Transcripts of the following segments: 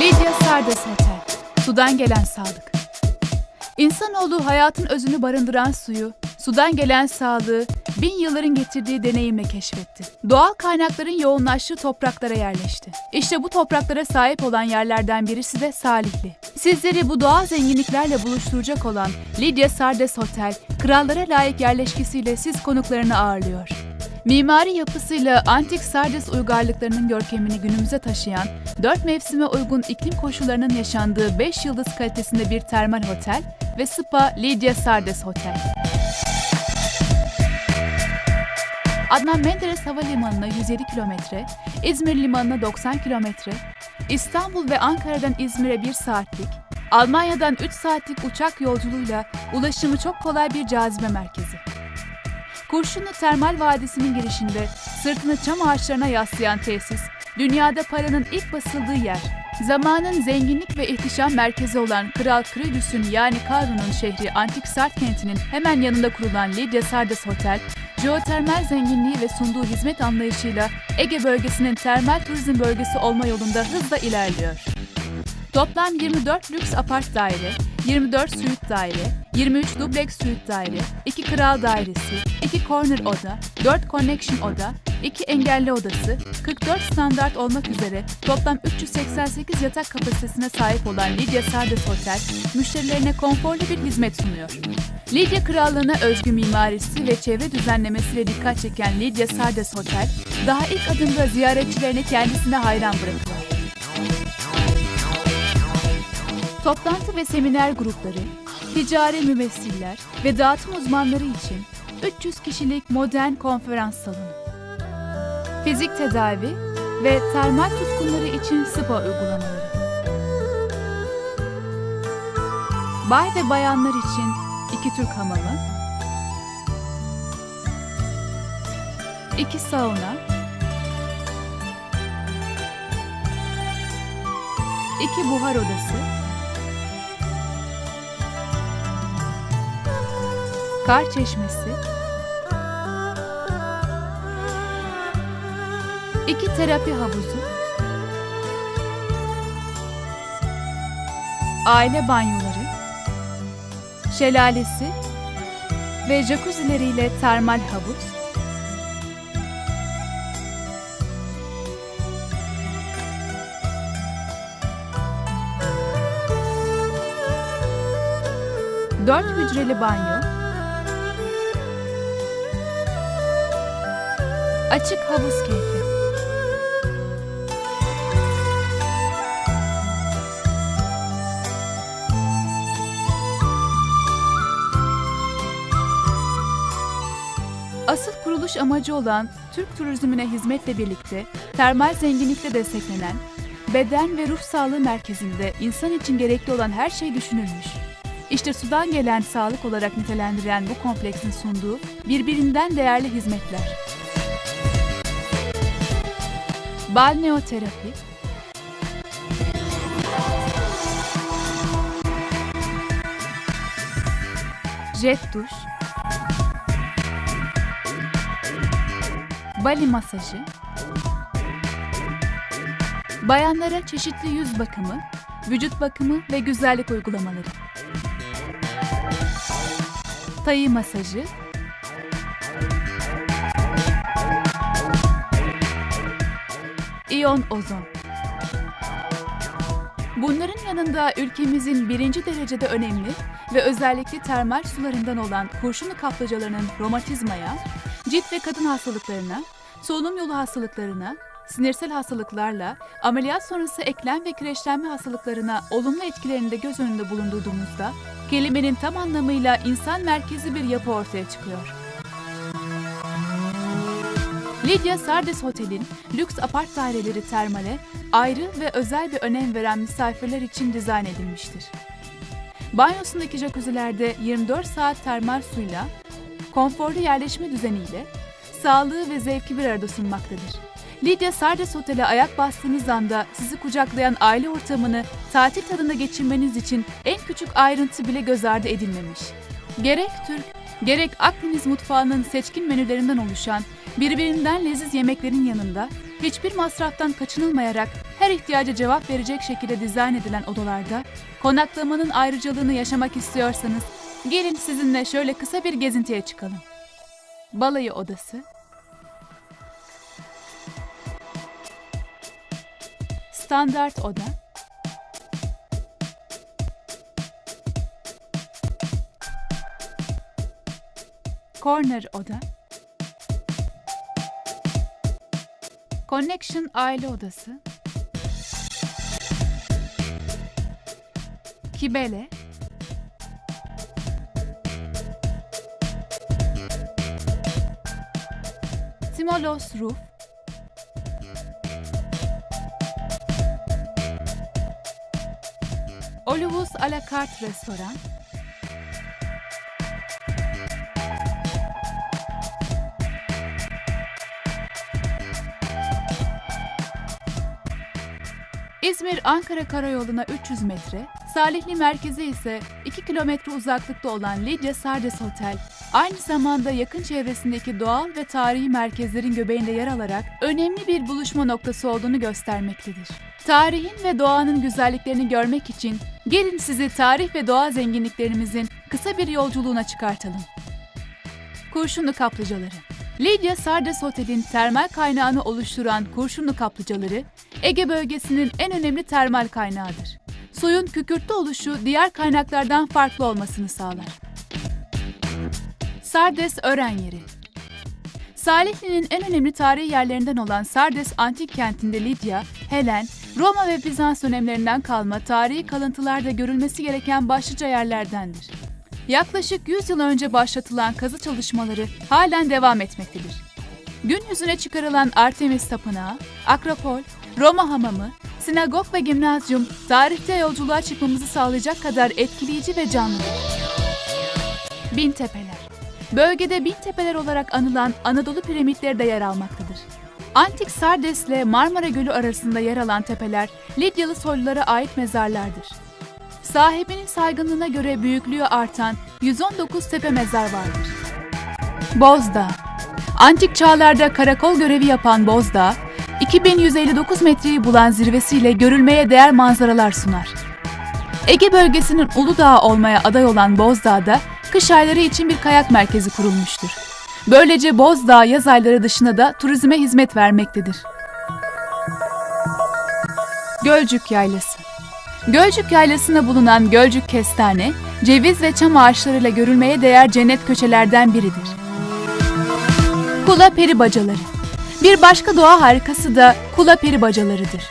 Lydia Sardes Otel. Sudan gelen sağlık. İnsanoğlu hayatın özünü barındıran suyu, sudan gelen sağlığı bin yılların getirdiği deneyimle keşfetti. Doğal kaynakların yoğunlaştığı topraklara yerleşti. İşte bu topraklara sahip olan yerlerden birisi de Salihli. Sizleri bu doğal zenginliklerle buluşturacak olan Lydia Sardes Otel, krallara layık yerleşkesiyle siz konuklarını ağırlıyor. Mimari yapısıyla antik Sardes uygarlıklarının görkemini günümüze taşıyan, dört mevsime uygun iklim koşullarının yaşandığı 5 yıldız kalitesinde bir termal otel ve spa Lydia Sardes Otel. Adnan Menderes Havalimanı'na 107 kilometre, İzmir Limanı'na 90 kilometre, İstanbul ve Ankara'dan İzmir'e 1 saatlik, Almanya'dan 3 saatlik uçak yolculuğuyla ulaşımı çok kolay bir cazibe merkezi. Kurşunlu Termal Vadisi'nin girişinde sırtını çam ağaçlarına yaslayan tesis, dünyada paranın ilk basıldığı yer. Zamanın zenginlik ve ihtişam merkezi olan Kral Krüdüs'ün yani Karun'un şehri Antik Sart kentinin hemen yanında kurulan Lydia Sardes Hotel, jeotermal zenginliği ve sunduğu hizmet anlayışıyla Ege bölgesinin termal turizm bölgesi olma yolunda hızla ilerliyor. Toplam 24 lüks apart daire, 24 suite daire, 23 dubleks suite daire, 2 kral dairesi, 2 corner oda, 4 connection oda, 2 engelli odası, 44 standart olmak üzere toplam 388 yatak kapasitesine sahip olan Lidya Sardes Otel, müşterilerine konforlu bir hizmet sunuyor. Lidya Krallığı'na özgü mimarisi ve çevre düzenlemesiyle dikkat çeken Lidya Sardes Otel, daha ilk adımda ziyaretçilerini kendisine hayran bırakıyor. Toplantı ve seminer grupları, ticari mümessiller ve dağıtım uzmanları için 300 kişilik modern konferans salonu. Fizik tedavi ve termal tutkunları için spa uygulamaları. Bay ve bayanlar için iki Türk hamamı, iki sauna, iki buhar odası, kar çeşmesi, iki terapi havuzu, aile banyoları, şelalesi ve jacuzzileriyle termal havuz, dört hücreli banyo, Açık havuz keyfi. Asıl kuruluş amacı olan Türk turizmine hizmetle birlikte termal zenginlikle desteklenen beden ve ruh sağlığı merkezinde insan için gerekli olan her şey düşünülmüş. İşte sudan gelen sağlık olarak nitelendiren bu kompleksin sunduğu birbirinden değerli hizmetler. Balneoterapi, jet duş, Bali masajı, bayanlara çeşitli yüz bakımı, vücut bakımı ve güzellik uygulamaları, tayı masajı, İyon ozon. Bunların yanında ülkemizin birinci derecede önemli ve özellikle termal sularından olan kurşunlu kaplıcalarının romatizmaya, cilt ve kadın hastalıklarına, solunum yolu hastalıklarına, sinirsel hastalıklarla, ameliyat sonrası eklem ve kireçlenme hastalıklarına olumlu etkilerini de göz önünde bulundurduğumuzda, kelimenin tam anlamıyla insan merkezi bir yapı ortaya çıkıyor. Lydia Sardes Hotel'in lüks apart daireleri termale ayrı ve özel bir önem veren misafirler için dizayn edilmiştir. Banyosundaki jacuzzilerde 24 saat termal suyla, konforlu yerleşme düzeniyle, sağlığı ve zevki bir arada sunmaktadır. Lydia Sardes Otel'e ayak bastığınız anda sizi kucaklayan aile ortamını tatil tadında geçirmeniz için en küçük ayrıntı bile göz ardı edilmemiş. Gerek Türk, gerek Akdeniz mutfağının seçkin menülerinden oluşan birbirinden leziz yemeklerin yanında hiçbir masraftan kaçınılmayarak her ihtiyaca cevap verecek şekilde dizayn edilen odalarda konaklamanın ayrıcalığını yaşamak istiyorsanız gelin sizinle şöyle kısa bir gezintiye çıkalım. Balayı odası, standart oda, corner oda, connection aile odası, kibele, Timolos Roof, Olivus à la carte restoran, İzmir-Ankara Karayolu'na 300 metre, Salihli merkezi ise 2 kilometre uzaklıkta olan Lidya Sardes Hotel, aynı zamanda yakın çevresindeki doğal ve tarihi merkezlerin göbeğinde yer alarak önemli bir buluşma noktası olduğunu göstermektedir. Tarihin ve doğanın güzelliklerini görmek için gelin sizi tarih ve doğa zenginliklerimizin kısa bir yolculuğuna çıkartalım. Kurşunlu kaplıcaları Lidya Sardes Otel'in termal kaynağını oluşturan kurşunlu kaplıcaları, Ege bölgesinin en önemli termal kaynağıdır. Suyun kükürtlü oluşu diğer kaynaklardan farklı olmasını sağlar. Sardes Ören Yeri Salihli'nin en önemli tarihi yerlerinden olan Sardes antik kentinde Lidya, Helen, Roma ve Bizans dönemlerinden kalma tarihi kalıntılarda görülmesi gereken başlıca yerlerdendir. Yaklaşık 100 yıl önce başlatılan kazı çalışmaları halen devam etmektedir. Gün yüzüne çıkarılan Artemis Tapınağı, Akropol, Roma Hamamı, sinagog ve gimnazyum tarihte yolculuğa çıkmamızı sağlayacak kadar etkileyici ve canlıdır. Bin Tepeler Bölgede Bin Tepeler olarak anılan Anadolu piramitleri de yer almaktadır. Antik Sardes ile Marmara Gölü arasında yer alan tepeler Lidyalı soylulara ait mezarlardır. Sahibinin saygınlığına göre büyüklüğü artan 119 tepe mezar vardır. Bozdağ Antik çağlarda karakol görevi yapan Bozdağ, 2159 metreyi bulan zirvesiyle görülmeye değer manzaralar sunar. Ege bölgesinin Uludağ olmaya aday olan Bozdağ'da kış ayları için bir kayak merkezi kurulmuştur. Böylece Bozdağ yaz ayları dışında da turizme hizmet vermektedir. Gölcük Yaylası Gölcük Yaylası'nda bulunan Gölcük Kestane, ceviz ve çam ağaçlarıyla görülmeye değer cennet köşelerden biridir. Kula Peri Bacaları Bir başka doğa harikası da Kula Peri Bacaları'dır.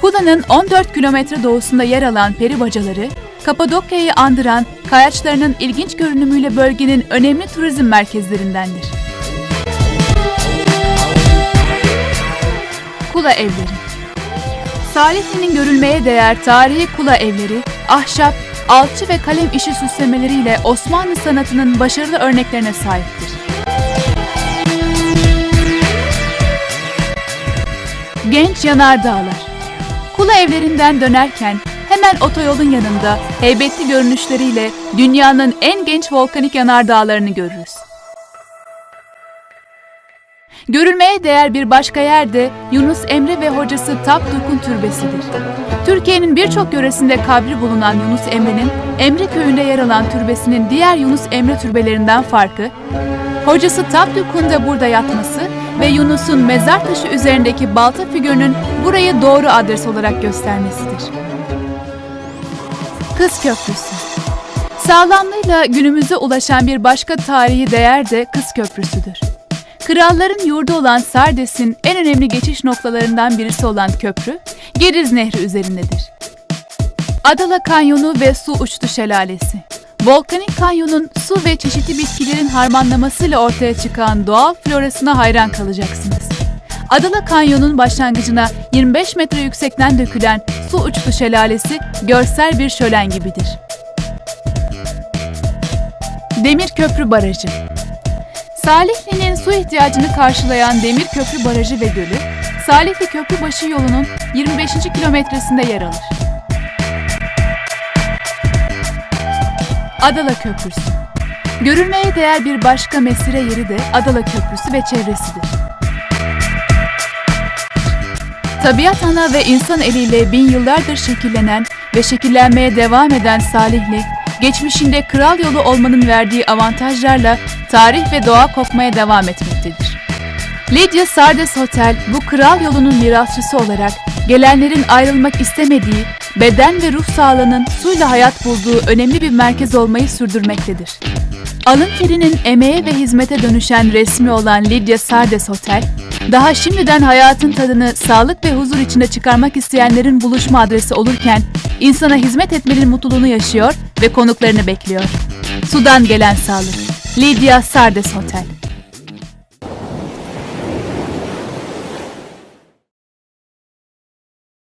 Kula'nın 14 kilometre doğusunda yer alan peri bacaları, Kapadokya'yı andıran kayaçlarının ilginç görünümüyle bölgenin önemli turizm merkezlerindendir. Kula Evleri Salihli'nin görülmeye değer tarihi kula evleri, ahşap, alçı ve kalem işi süslemeleriyle Osmanlı sanatının başarılı örneklerine sahiptir. Genç Yanardağlar Kula evlerinden dönerken hemen otoyolun yanında heybetli görünüşleriyle dünyanın en genç volkanik yanardağlarını görürüz. Görülmeye değer bir başka yer de Yunus Emre ve hocası Tapduk'un türbesidir. Türkiye'nin birçok yöresinde kabri bulunan Yunus Emre'nin Emre köyünde yer alan türbesinin diğer Yunus Emre türbelerinden farkı, hocası Tapduk'un da burada yatması ve Yunus'un mezar taşı üzerindeki balta figürünün burayı doğru adres olarak göstermesidir. Kız Köprüsü Sağlamlığıyla günümüze ulaşan bir başka tarihi değer de Kız Köprüsü'dür. Kralların yurdu olan Sardes'in en önemli geçiş noktalarından birisi olan köprü, Geriz Nehri üzerindedir. Adala Kanyonu ve Su Uçtu Şelalesi Volkanik kanyonun su ve çeşitli bitkilerin harmanlamasıyla ortaya çıkan doğal florasına hayran kalacaksınız. Adala Kanyon'un başlangıcına 25 metre yüksekten dökülen su uçtu şelalesi görsel bir şölen gibidir. Demir Köprü Barajı Salihli'nin su ihtiyacını karşılayan Demir Köprü Barajı ve Gölü, Salihli Köprübaşı yolunun 25. kilometresinde yer alır. Adala Köprüsü Görülmeye değer bir başka mesire yeri de Adala Köprüsü ve çevresidir. Tabiat ana ve insan eliyle bin yıllardır şekillenen ve şekillenmeye devam eden Salihli, geçmişinde kral yolu olmanın verdiği avantajlarla tarih ve doğa kokmaya devam etmektedir. Lidya Sardes Hotel bu kral yolunun mirasçısı olarak gelenlerin ayrılmak istemediği, beden ve ruh sağlığının suyla hayat bulduğu önemli bir merkez olmayı sürdürmektedir. Alın terinin emeğe ve hizmete dönüşen resmi olan Lidya Sardes Hotel, daha şimdiden hayatın tadını sağlık ve huzur içinde çıkarmak isteyenlerin buluşma adresi olurken, insana hizmet etmenin mutluluğunu yaşıyor ve konuklarını bekliyor. Sudan gelen sağlık. Lidya Sardes Hotel